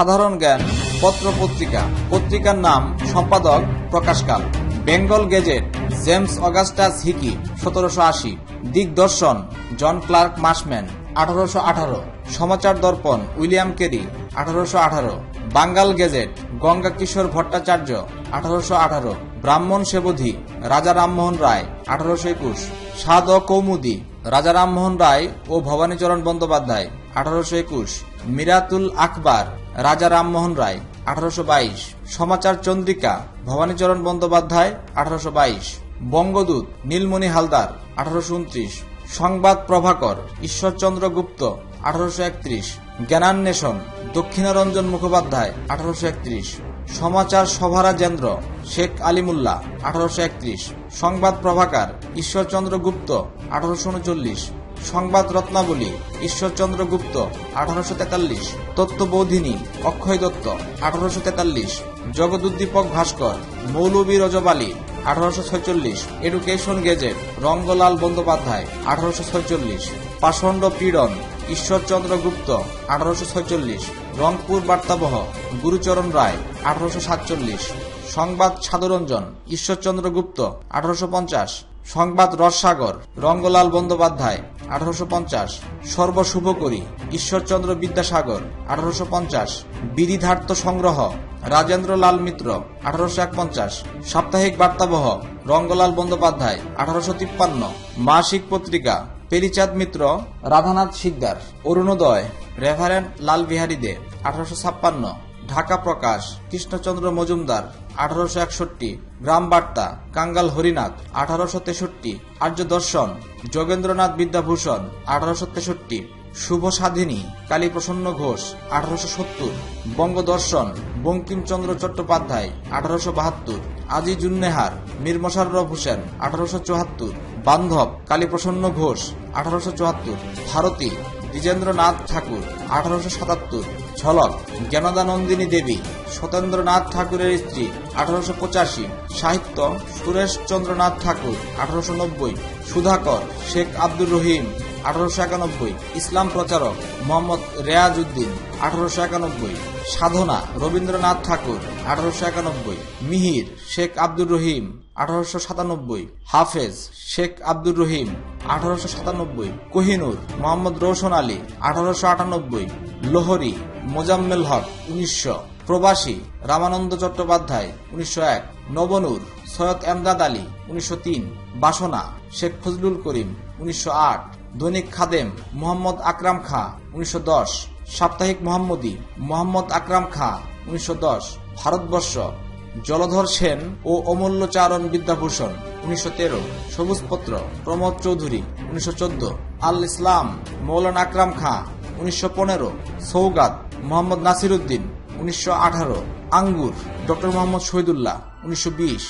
সাধারণ জ্ঞান পত্র পত্রিকা। পত্রিকার নাম সম্পাদক প্রকাশকাল Bengal Gazette, James Augustus Hicky, সতেরোশো আশি। দিগদর্শন, জন ক্লার্ক মাসম্যান, আঠারোশো আঠারো। সমাচার দর্পণ, উইলিয়াম কেরি, আঠারোশো আঠারো। বাঙ্গাল গেজেট, গঙ্গা কিশোর ভট্টাচার্য, আঠারোশো আঠারো। ব্রাহ্মণ সেবধি, রাজা রামমোহন রায়, আঠারোশো একুশ। সাদ কৌমুদি, রাজা রামমোহন রায় ও ভবানীচরণ বন্দ্যোপাধ্যায়। আঠারোশো একুশ, মিরাতুল আকবর, রাজা রামমোহন রায়, আঠারোশো বাইশ, সমাচার চন্দ্রিকা, ভবানীচরণ বন্দ্যোপাধ্যায়, আঠারোশো বাইশ, বঙ্গদূত নীলমণি হালদার, আঠারোশো উনত্রিশ, সংবাদ প্রভাকর ঈশ্বরচন্দ্র গুপ্ত, আঠারোশো একত্রিশ, জ্ঞানান্বেষণ দক্ষিণারঞ্জন মুখোপাধ্যায়, আঠারোশো একত্রিশ, সমাচার সভারাজেন্দ্র শেখ আলিমুল্লাহ, আঠারোশো একত্রিশ, সংবাদ প্রভাকার ঈশ্বরচন্দ্র গুপ্ত, আঠারোশো উনচল্লিশ সংবাদ রত্নাবলী, ঈশ্বরচন্দ্র গুপ্ত, আঠারোশো তেতাল্লিশ। তত্ত্ববোধিনী, অক্ষয় দত্ত, আঠারোশো তেতাল্লিশ। জগদুদ্দীপক ভাস্কর মৌলবী রজব আলী আঠারোশো ছয়চল্লিশ। এডুকেশন গেজেট, রঙ্গলাল বন্দ্যোপাধ্যায়, আঠারোশো ছয়চল্লিশ। পাষণ্ড পীড়ন, ঈশ্বরচন্দ্র গুপ্ত, আঠারোশো ছয়চল্লিশ। রংপুর বার্তাবহ, গুরুচরণ রায়, আঠারোশো সাতচল্লিশ। সংবাদ সাধুরঞ্জন ঈশ্বরচন্দ্র গুপ্ত, আঠারোশো পঞ্চাশ। সংবাদ রসসাগর, রঙ্গলাল বন্দ্যোপাধ্যায় আঠারোশো পঞ্চাশ, সর্বশুভকরী ঈশ্বরচন্দ্র বিদ্যাসাগর, আঠারোশো পঞ্চাশ বিধিধার্থ সংগ্রহ রাজেন্দ্র লাল মিত্র, আঠারোশো একপঞ্চাশ, সাপ্তাহিক বার্তাবহ, রঙ্গলাল বন্দ্যোপাধ্যায়, আঠারোশো তিপ্পান্ন, মাসিক পত্রিকা, পেরিচাঁদ মিত্র, রাধানাথ শিকদার, অরুণোদয় রেভারেন্ট লাল বিহারী দে, আঠারোশো ছাপ্পান্ন। ঢাকা প্রকাশ, কৃষ্ণচন্দ্র মজুমদার, আঠারোশো একষট্টি, গ্রাম বার্তা, কাঙ্গাল হরিনাথ, আঠারোশো তেষট্টি, আর্য দর্শন, যোগেন্দ্রনাথ বিদ্যাভূষণ, আঠারোশো তেষট্টি, শুভ স্বাধীনী কালীপ্রসন্ন ঘোষ, আঠারোশো সত্তর, বঙ্গদর্শন, বঙ্কিমচন্দ্র চট্টোপাধ্যায়, আঠারোশো বাহাত্তর আজিজুন্নেহার মীর মোশাররফ হোসেন, আঠারোশো চুয়াত্তর, বান্ধব, কালীপ্রসন্ন ঘোষ, আঠারোশো চুয়াত্তর, ভারতী দ্বিজেন্দ্রনাথ ঠাকুর, আঠারোশো সাতাত্তর, ঝলক, জ্ঞানদানন্দিনী দেবী, সত্যেন্দ্রনাথ ঠাকুরের স্ত্রী, আঠারোশো পঁচাশি, সাহিত্য, সুরেশ চন্দ্রনাথ ঠাকুর, আঠারোশো নব্বই, সুধাকর, শেখ আব্দুর রহিম, আঠারোশো একানব্বই, ইসলাম প্রচারক, মোহাম্মদ রেয়াজ উদ্দিন আঠারোশো একানব্বই, সাধনা, রবীন্দ্রনাথ ঠাকুর, আঠারোশো একানব্বই, মিহির, শেখ আব্দুর রহিম আঠারোশো সাতানব্বই, হাফেজ শেখ আব্দুর রহিম, আঠারোশো সাতানব্বই, কোহিনুর, মোহাম্মদ রৌশন আলী, আঠারোশো আটানব্বই, লোহরি, মোজাম্মেল হক, উনিশশো, প্রবাসী রামানন্দ চট্টোপাধ্যায়, উনিশশো এক, নবনুর, সৈয়দ এমদাদ আলী, উনিশশো তিন, বাসনা, শেখ ফজলুল করিম, উনিশশো আট দৈনিক খাদেম, মোহাম্মদ আকরাম খা, উনিশশো দশ, সাপ্তাহিক মোহাম্মদী, মোহাম্মদ আকরাম খা, উনিশশো দশ, ভারতবর্ষ জলধর সেন ও অমূল্য চারণ বিদ্যাভূষণ, উনিশশো তেরো। সবুজপত্র প্রমোদ চৌধুরী, উনিশশো চোদ্দ। আল ইসলাম, মৌলানা আকরাম খাঁ, উনিশশো পনেরো। সৌগাত, মোহাম্মদ নাসির উদ্দিন উনিশশো আঠারো। আঙ্গুর, ডক্টর মোহাম্মদ শহীদুল্লাহ, উনিশশো বিশ।